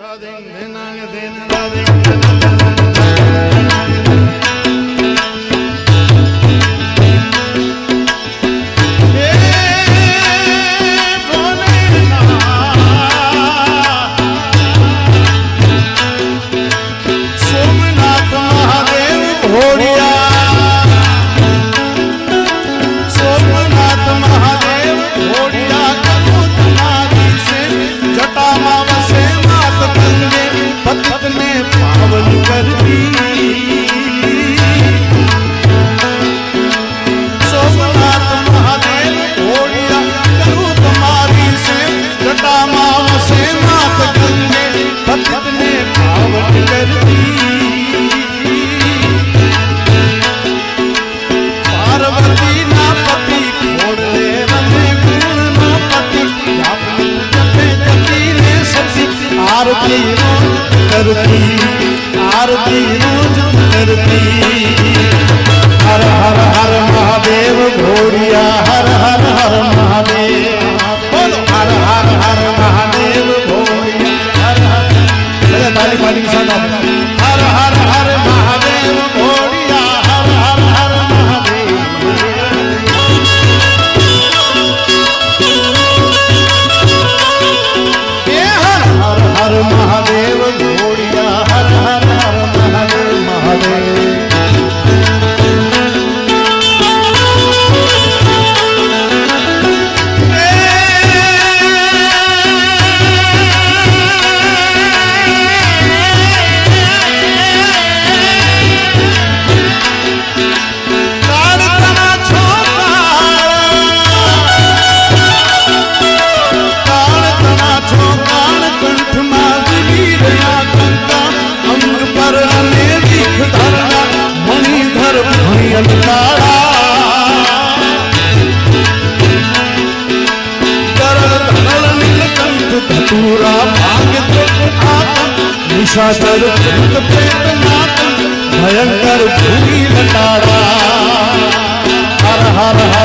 Da ding ding ding ding ding આરતી આરતી આરતી નિશાચર ભયંકર ભૂમિ લટારા હર હર હર